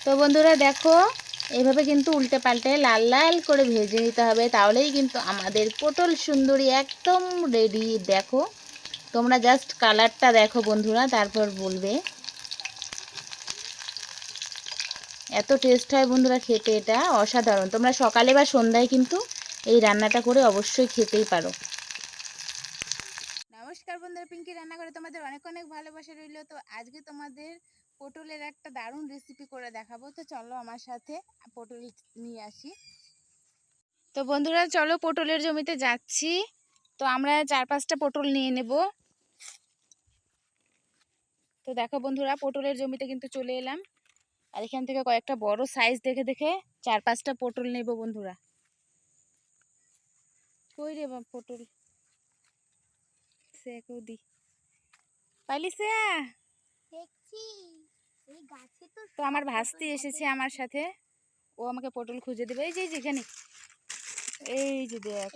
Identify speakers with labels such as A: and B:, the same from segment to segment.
A: তো বন্ধুরা দেখো এইভাবে কিন্তু উল্টে পাল্টে লাল লাল করে ভেজে নিতে হবে, তাহলেই কিন্তু আমাদের পটল সুন্দরী একদম রেডি দেখো, তোমরা জাস্ট কালারটা দেখো বন্ধুরা, তারপর বলবে। এত টেস্ট হয় বন্ধুরা খেতে এটা, অসাধারণ। তোমরা সকালে বা সন্ধ্যায় কিন্তু এই রান্নাটা করে অবশ্যই খেতেই পারো। নমস্কার বন্ধুরা, পিঙ্কি রান্না করে তোমাদের অনেক অনেক ভালোবাসা রইল। তো আজকে তোমাদের পটলের একটা দারুণ রেসিপি করে দেখাবো। তো চলো আমার সাথে পটল নিয়ে আসি। তো বন্ধুরা, চলো পটলের জমিতে যাচ্ছি। তো আমরা চার পাঁচটা পটল নিয়ে নেব। তো দেখো বন্ধুরা, পটলের জমিতে কিন্তু চলে এলাম। আর এখান থেকে কয়েকটা বড় সাইজ দেখে দেখে চার পাঁচটা পটল নেব বন্ধুরা। কই রে পটল? সে দি। পাইলি সে
B: দেখছি। তো
A: আমার ভাস্তি এসেছে আমার সাথে। ও আমাকে পটল খুঁজে দেবে। এই যে এই যে এই যে দেখ।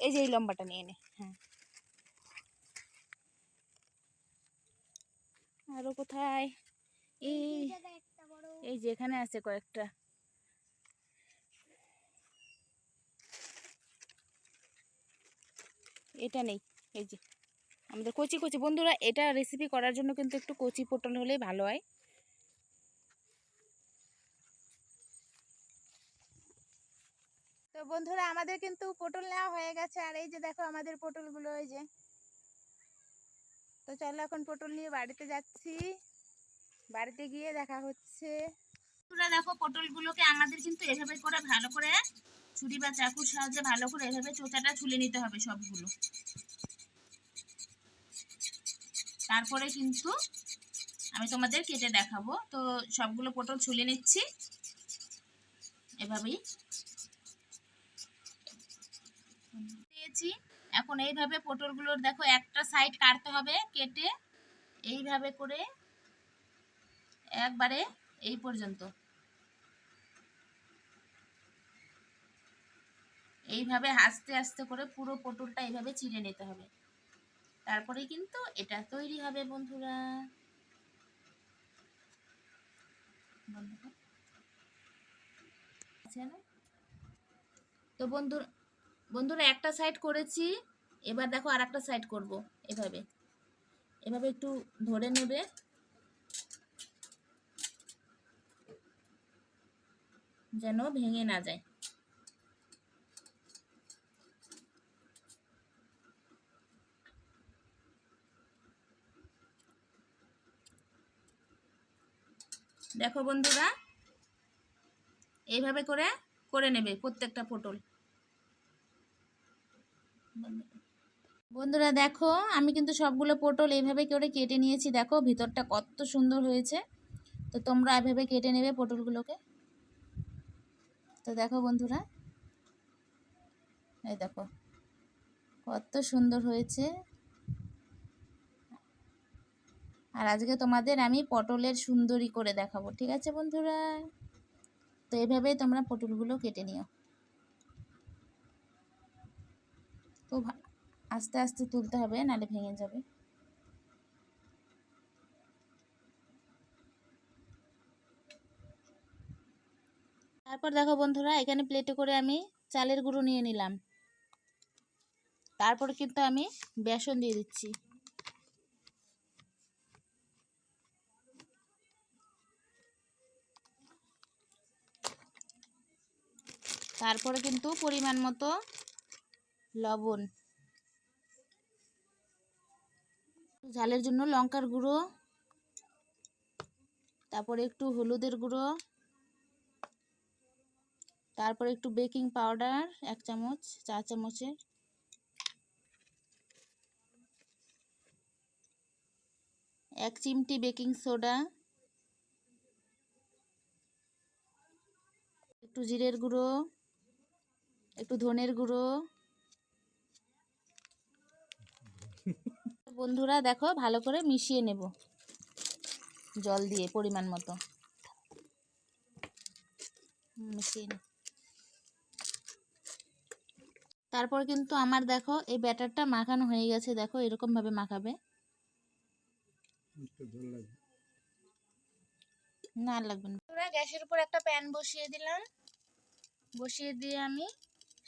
B: এই
A: যে এই লম্বাটা নিয়ে নে। হ্যাঁ। আরও কোথায়? এই
B: এই
A: যে এখানে আছে কয়েকটা। এটা নেই। এই যে। আমাদের কচি কচি। বন্ধুরা এটা রেসিপি করার জন্য কিন্তু একটু কচি পটল হলেই ভালো হয়। তো বন্ধুরা, আমাদের কিন্তু পটল নেওয়া হয়ে গেছে। আর এই যে দেখো, আমাদের পটলগুলো ওই যে। তো চলো এখন পটল নিয়ে বাড়িতে যাচ্ছি। বাড়িতে গিয়ে দেখা হচ্ছে। বন্ধুরা, দেখো, পটলগুলোকে আমাদের কিন্তু এভাবে করে ভালো করে ছুরি বা চাকুর সাহায্যে ভালো করে এভাবে চোচাটা ছুলে নিতে হবে সবগুলো। তারপরে কিন্তু আমি তোমাদের কেটে দেখাবো। তো সবগুলো পটল ছুলে নিচ্ছি। এভাবেই। দিয়েছি এখন এইভাবে পটলগুলোর দেখো একটা সাইড কাটতে হবে, কেটে এইভাবে করে একবারে এই পর্যন্ত। এইভাবে আস্তে আস্তে করে পুরো পটলটা এইভাবে চিড়ে নিতে হবে। তারপরে কিন্তু এটা তৈরি হবে বন্ধুরা? তো বন্ধু বন্ধুরা, একটা সাইড করেছি, এবার দেখো আর একটা সাইড করব এভাবে। এভাবে একটু ধরে নেবে। যেন ভেঙে না যায়। দেখো বন্ধুরা এইভাবে করে করে নেবে প্রত্যেকটা পটল। বন্ধুরা দেখো, আমি কিন্তু সবগুলো পটল এইভাবে করে কেটে নিয়েছি। দেখো, ভিতরটা কত সুন্দর হয়েছে। তো তোমরা এভাবে কেটে নেবে পটলগুলোকে। তো দেখো বন্ধুরা, এই দেখো, কত সুন্দর হয়েছে। আর আজকে তোমাদের আমি পটলের সুন্দরী করে দেখাবো, ঠিক আছে বন্ধুরা? তো এভাবেই তোমরা পটলগুলো কেটে নিও। খুব আস্তে আস্তে তুলতে হবে নালে ভেঙে যাবে। তারপর দেখো বন্ধুরা, এখানে প্লেটে করে আমি চালের গুঁড়ো নিয়ে নিলাম। তারপর কিন্তু আমি বেসন দিয়ে দিচ্ছি। তারপরে কিন্তু পরিমাণ মতো লবণ। ঝালের জন্য লঙ্কার গুঁড়ো, তারপরে একটু হলুদের গুঁড়ো, তারপরে একটু বেকিং পাউডার, এক চামচ, চা চামচের। এক চিমটি বেকিং সোডা। একটু জিরের গুঁড়ো, একটু ধনের গুঁড়ো। বন্ধুরা দেখো ভালো করে মিশিয়ে নেব। জল দিয়ে পরিমাণ মতো। মিশিয়ে তারপর কিন্তু আমার দেখো এই ব্যাটারটা মাখানো হয়ে গেছে দেখো এরকম ভাবে মাখাবে না লাগবে না। গ্যাসের উপর একটা প্যান বসিয়ে দিলাম। বসিয়ে দিয়ে আমি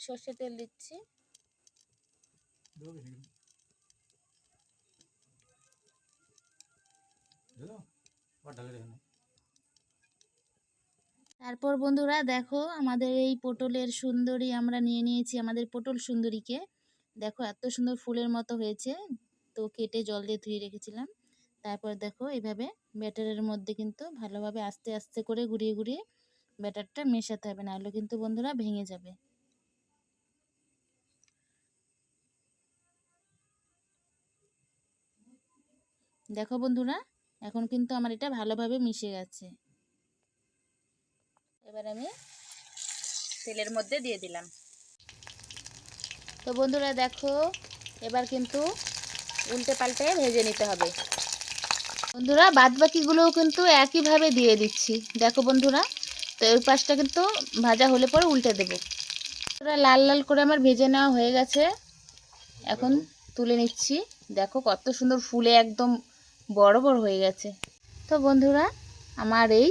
A: সর্ষে তেল দিচ্ছি। তারপর বন্ধুরা দেখো, আমাদের এই পটলের সুন্দরী আমরা নিয়ে নিয়েছি আমাদের পটল সুন্দরীকে। দেখো, এত সুন্দর ফুলের মতো হয়েছে, তো কেটে জল দিয়ে ধুয়ে রেখেছিলাম। তারপর দেখো, এইভাবে ব্যাটারের মধ্যে কিন্তু ভালোভাবে আস্তে আস্তে করে ঘুরিয়ে ঘুরিয়ে ব্যাটারটা মেশাতে হবে না নাহলে কিন্তু বন্ধুরা ভেঙে যাবে। দেখো বন্ধুরা এখন কিন্তু আমার এটা ভালোভাবে মিশে গেছে। এবার আমি তেলের মধ্যে দিয়ে দিলাম। তো বন্ধুরা দেখো এবার কিন্তু উল্টে পাল্টে ভেজে নিতে হবে। বন্ধুরা বাদ বাকিগুলোও কিন্তু একইভাবে দিয়ে দিচ্ছি। দেখো বন্ধুরা তো এই পাশটা কিন্তু ভাজা হলে পরে উল্টে দেবো। বন্ধুরা লাল লাল করে আমার ভেজে নেওয়া হয়ে গেছে। এখন তুলে নিচ্ছি। দেখো কত সুন্দর ফুলে একদম বড় বড় হয়ে গেছে। তো বন্ধুরা, আমার এই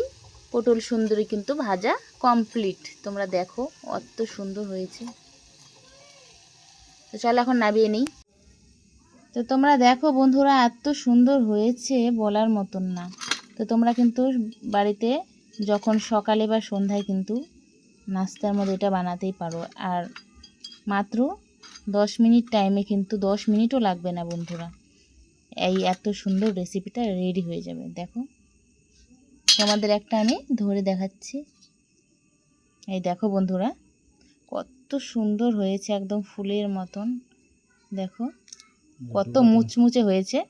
A: পটল সুন্দরী কিন্তু ভাজা কমপ্লিট তোমরা দেখো অত সুন্দর হয়েছে। তো চলো এখন নামিয়ে নিই। তো তোমরা দেখো বন্ধুরা, এত সুন্দর হয়েছে বলার মতন না। তো তোমরা কিন্তু বাড়িতে যখন সকালে বা সন্ধ্যায় কিন্তু নাস্তার মধ্যে এটা বানাতেই পারো। আর মাত্র দশ মিনিট টাইমে কিন্তু দশ মিনিটও লাগবে না বন্ধুরা। এই এত সুন্দর রেসিপিটা রেডি হয়ে যাবে দেখো। তোমাদের একটা আমি ধরে দেখাচ্ছি। এই দেখো বন্ধুরা কত সুন্দর হয়েছে একদম ফুলের মতন। দেখো কত মুচমুচে হয়েছে।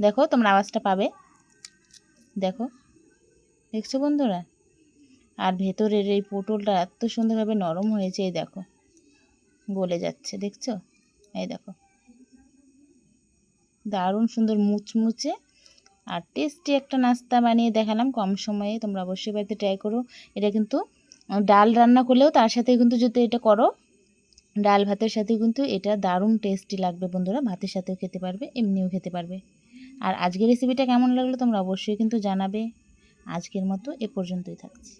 A: দেখো তোমরা আওয়াজটা পাবে। দেখো দেখছ বন্ধুরা? আর ভেতরের এই পটলটা এত সুন্দরভাবে নরম হয়েছে এই দেখো। গলে যাচ্ছে দেখছ? এই দেখো। দারুণ সুন্দর মুচমুচে আর টেস্টি একটা নাস্তা বানিয়ে দেখালাম। কম সময়ে তোমরা অবশ্যই বাড়িতে ট্রাই করো। এটা কিন্তু ডাল রান্না করলেও তার সাথে কিন্তু যদি এটা করো, ডাল ভাতের সাথে কিন্তু এটা দারুণ টেস্টি লাগবে বন্ধুরা। ভাতের সাথেও খেতে পারবে, এমনিও খেতে পারবে। আর আজকের রেসিপিটা কেমন লাগল তোমরা অবশ্যই কিন্তু জানাবে। আজকের মতো এ পর্যন্তই থাকছি।